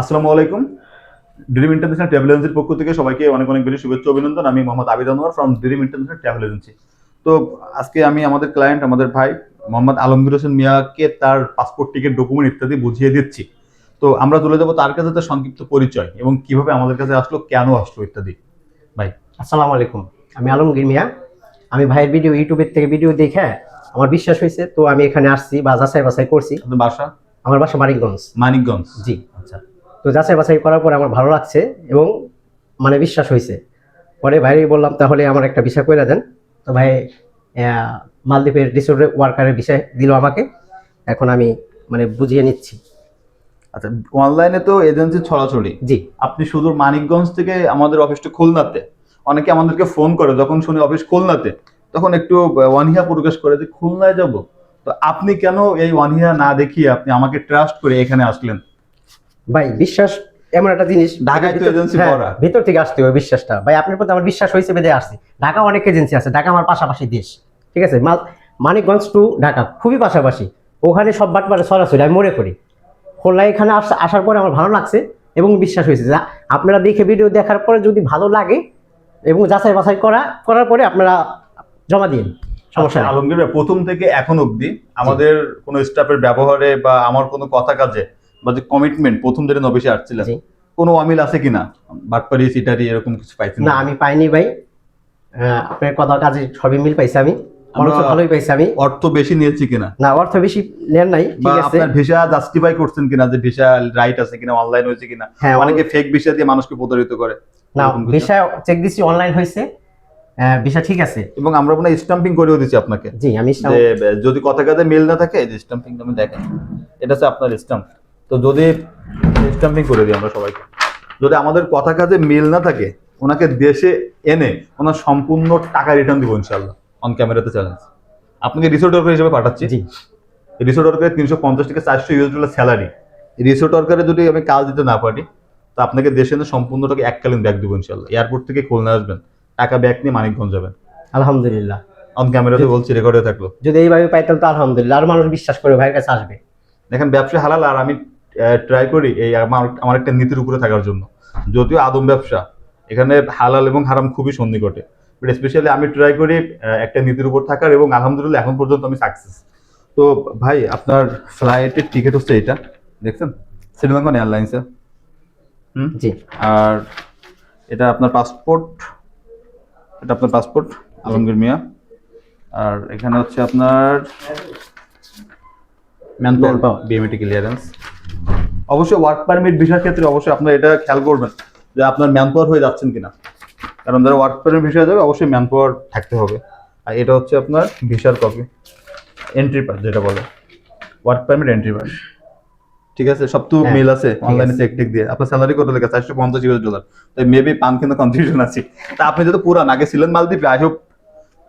আসসালামু আলাইকুম। Dream international travel এজেন্সির পক্ষ থেকে সবাইকে অনেক অনেক বেশি শুভেচ্ছা অভিনন্দন। আমি Mohammad Abid Anwar from dream international travel agency তো আজকে আমি আমাদের ক্লায়েন্ট আমাদের ভাই মোহাম্মদ আলমগীর হোসেন মিয়াকে তার পাসপোর্ট টিকিট ডকুমেন্ট ইত্যাদি বুঝিয়ে দিচ্ছি। তো আমরা চলে যাব তার কাছে তার সংক্ষিপ্ত পরিচয় এবং কীভাবে আমাদের কাছে আসলো কেন আসলো ইত্যাদি। ভাই। আসসালামু আলাইকুম। আমি আলমগীর মিয়া। আমি ভাইয়ের ভিডিও ইউটিউবের থেকে ভিডিও দেখে আমার বিশ্বাস হয়েছে। তো আমি এখানে আসছি বা যাচাই বাছাই করছি। বাসা? আমার বাসা মানিকগঞ্জ। মানিকগঞ্জ। জি। তো যাচাই বাছাই করার পরে আমার ভালো লাগছে এবং মানে বিশ্বাস হয়েছে পরে ভাই বললাম তাহলে আমার একটা বিষয় করে দেন। তো ভাই মালদ্বীপের রিসোর্ট ওয়ার্কারের বিষয় দিল আমাকে। এখন আমি মানে বুঝিয়ে নিচ্ছি। আচ্ছা অনলাইনে তো এজেন্সি ছড়াছড়ি। জি। আপনি সুদূর মানিকগঞ্জ থেকে আমাদের অফিসটা খুলনাতে অনেকে আমাদেরকে ফোন করে যখন শুনে অফিস খুলনাতে তখন একটু ওয়ানহিয়া প্রকাশ করে যে খুলনায় যাব। তো আপনি কেন এই ওয়ানহিয়া না দেখিয়ে আপনি আমাকে ট্রাস্ট করে এখানে আসলেন? ভাই বিশ্বাস এমন একটা জিনিস ঢাকায় তো agency হ্যাঁ, ভিতর থেকে আসতে হবে বিশ্বাসটা। ভাই আপনার প্রতি আমার বিশ্বাস হয়েছে বেঁধে আসছি। ঢাকা অনেক এজেন্সি আছে ঢাকা আমার পাশাপাশি দেশ। ঠিক আছে? মানিকগঞ্জ টু ঢাকা খুবই পাশাপাশি। ওখানে সব বাটবারে সরাসরি আমি মনে করি। খোলা এখানে আস- আসার পরে আমার ভালো লাগছে এবং বিশ্বাস হয়েছে। যে আপনারা দেখে ভিডিও দেখার পরে যদি ভালো লাগে এবং যাচাই বাছাই করা করার পরে আপনারা জমা দিন। সমস্যা নেই। আলমগীর প্রথম থেকে এখন অবধি আমাদের কোনো স্টাফের ব্যবহারে বা আমার কোনো কথা কাজে বা যে কমিটমেন্ট প্রথম দিন অফিসে আসছিলেন কোনো অমিল আছে কিনা? বাটপারি সিটারি এরকম কিছু পাইছেন না আমি পাইনি ভাই। আপনার কথা কাজে সবই মিল পাইছি আমি। ভালোই পাইছি আমি। অর্থ বেশি নিয়েছি কিনা? না অর্থ বেশি নেন নাই ঠিক আছে। আপনার ভিসা জাস্টিফাই করছেন কিনা যে ভিসা রাইট আছে কিনা অনলাইন হয়েছে কিনা? হ্যাঁ অনেকে ফেক ভিসা দিয়ে মানুষকে প্রতারিত করে না ভিসা চেক দিছি অনলাইন হয়েছে। ভিসা ঠিক আছে। এবং আমরা মনে স্টাম্পিং করেও দিচ্ছি আপনাকে। জি আমি যদি কথা কাজে মেল না থাকে স্টাম্পিং আমি দেখেন এটা হচ্ছে আপনার স্টাম্প তো যদি স্টাম্পিং করে দিই আমরা সবাইকে। যদি আমাদের কথা কাজে মেল না থাকে ওনাকে দেশে এনে ওনার সম্পূর্ণ টাকা রিটার্ন দিব ইনশাল্লাহ অন ক্যামেরাতে চ্যালেঞ্জ আপনাকে রিসোর্ট ওয়ার্কার হিসেবে পাঠাচ্ছি। জি। রিসোর্ট ওয়ার্কারের তিনশো পঞ্চাশ থেকে চারশো ইউএস ডলার স্যালারি রিসোর্ট ওয়ার্কারে যদি আমি কাজ দিতে না পারি তো আপনাকে দেশে এনে সম্পূর্ণ টাকা এককালীন ব্যাগ দেবো ইনশাল্লাহ এয়ারপোর্ট থেকে খুলনা আসবেন টাকা ব্যাগ নিয়ে মানিকগঞ্জ যাবেন। আলহামদুলিল্লাহ। অন ক্যামেরাতে বলছি রেকর্ডে থাকল। যদি এইভাবে পাইতাম তো আলহামদুলিল্লাহ। আর মানুষ বিশ্বাস করে ভাইয়ের কাছে আসবে। দেখেন ব্যবসা হালাল আর আমি ট্রাই করি এই আমার আমার একটা নীতির উপরে থাকার জন্য। যদিও আদম ব্যবসা এখানে হালাল এবং হারাম খুবই সন্নিকটে। বাট স্পেশালি আমি ট্রাই করি একটা নীতির উপর থাকার এবং আলহামদুলিল্লাহ এখন পর্যন্ত আমি সাকসেস তো ভাই আপনার ফ্লাইটের টিকিট হচ্ছে এটা দেখছেন? শ্রীলঙ্কান এয়ারলাইন্সে হুম? জি। আর এটা আপনার পাসপোর্ট এটা আপনার পাসপোর্ট আলমগীর মিয়া। আর এখানে হচ্ছে আপনার Manpower। বিএমএটি ক্লিয়ারেন্স অবশ্যই ওয়ার্ক পারমিট ভিসার ক্ষেত্রে অবশ্যই আপনার এটা খেয়াল করবেন যে আপনার ম্যানপাওয়ার হয়ে যাচ্ছেন কিনা। কারণ যারা ওয়ার্ক পারমিট ভিসা যাবে অবশ্যই ম্যানপাওয়ার থাকতে হবে। আর এটা হচ্ছে আপনার ভিসার কপি এন্ট্রি পাস যেটা বলে। ওয়ার্ক পারমিট এন্ট্রি পাস ঠিক আছে? সব তো হ্যাঁ, মেল আছে ঠিক অনলাইনে চেক টেক দিয়ে। আপনার স্যালারি কত লেখা চারশো পঞ্চাশ ইউএস ডলার তাই মেবি পান কিন্তু কনফিউশন আছে। তা আপনি যেহেতু পুরান আগে ছিলেন মালদ্বীপে আই হোপ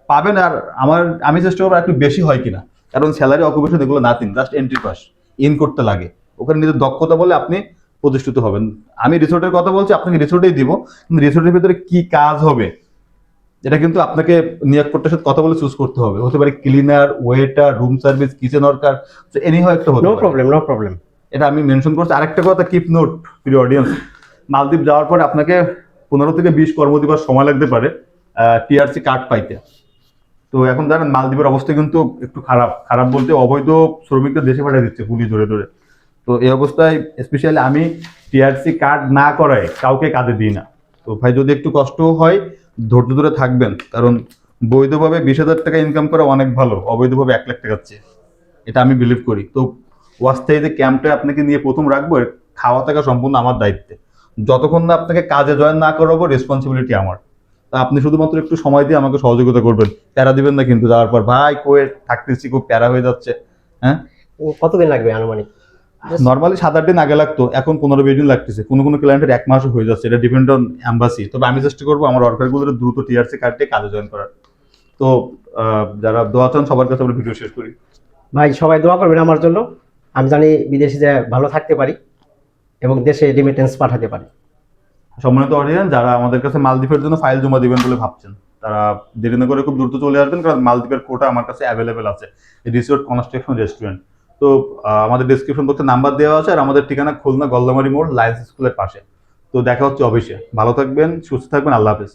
পাবেন। আর আমার আমি চেষ্টা করব একটু বেশি হয় কিনা। কারণ স্যালারি অকুপেশন এগুলো না nothing just entry pass in করতে লাগে। ওখানে নিজের দক্ষতা বলে আপনি প্রতিষ্ঠিত হবেন। আমি রিসোর্টের কথা বলছি আপনাকে রিসোর্টেই দিব কিন্তু রিসোর্টের ভিতরে কি কাজ হবে এটা কিন্তু আপনাকে নিয়োগ করতে সাথে কথা বলে চুজ করতে হবে। হতে পারে cleaner waiter room service kitchen worker any হয় একটা নো প্রবলেম নো প্রবলেম এটা আমি মেনশন করছি। আরেকটা কথা কিপ নোট প্রিয় অডিয়েন্স মালদ্বীপ যাওয়ার পরে আপনাকে পনেরো থেকে বিশ কর্মদিবস সময় লাগতে পারে টিআরসি কার্ড পাইতে। তো এখন জানেন মালদ্বীপের অবস্থা কিন্তু একটু খারাপ। খারাপ বলতে অবৈধ শ্রমিকদের দেশে পাঠিয়ে দিচ্ছে পুলিশ ধরে ধরে। তো এই অবস্থায় স্পেশালি আমি টিআরসি কার্ড না করায় কাউকে কাজে দিই না। তো ভাই, যদি একটু কষ্ট হয়, ধৈর্য ধরে থাকবেন। কারণ বৈধভাবে বিশ হাজার টাকা ইনকাম করা অনেক ভালো, অবৈধভাবে এক লাখ টাকার চেয়ে এটা আমি বিলিভ করি। তো ওয়াস্তায় যে ক্যাম্পটা আপনাকে নিয়ে প্রথম রাখব খাওয়া থাকা সম্পূর্ণ আমার দায়িত্বে। যতক্ষণ না আপনাকে কাজে জয়েন না করাবো রেসপন্সিবিলিটি আমার। তা আপনি শুধুমাত্র একটু সময় দিয়ে আমাকে সহযোগিতা করবেন। প্যারা দিবেন না কিন্তু, যাওয়ার পর, ভাই কোয়ে থাকতেছি, খুব প্যারা হয়ে যাচ্ছে। হ্যাঁ? কতদিন লাগবে আনুমানিক? নর্মালি সাত আট দিন আগে লাগতো এখন পনেরো বিশ দিন লাগতেছে। কোনো কোনো ক্লায়েন্টের এক মাসও হয়ে যাচ্ছে এটা ডিপেন্ড অন অ্যাম্বাসি তবে আমি চেষ্টা করব আমার ওয়ার্কারগুলোর দ্রুত টিআরসি কার্ড দিয়ে কাজে জয়েন করার। তো যারা দোয়া চান সবার কাছে আমরা ভিডিও শেষ করি। ভাই সবাই দোয়া করবেন আমার জন্য। আমি জানি বিদেশে যে ভালো থাকতে পারি এবং দেশে রিমিটেন্স পাঠাতে পারি। সম্মানিত অডিয়েন্স যারা আমাদের কাছে মালদ্বীপের জন্য ফাইল জমা দিবেন বলে ভাবছেন তারা দেরি না করে খুব দ্রুত চলে আসবেন কারণ মালদ্বীপের কোটা আমার কাছে অ্যাভেলেবেল আছে। রিসোর্ট কনস্ট্রাকশন রেস্টুরেন্ট তো আমাদের ডিসক্রিপশন বক্সে নাম্বার দেওয়া আছে আর আমাদের ঠিকানা খুলনা গল্লামারি মোড়, লায়েন্স স্কুলের পাশে। তো দেখা হচ্ছে অফিসে। ভালো থাকবেন, সুস্থ থাকবেন, আল্লাহ হাফেজ।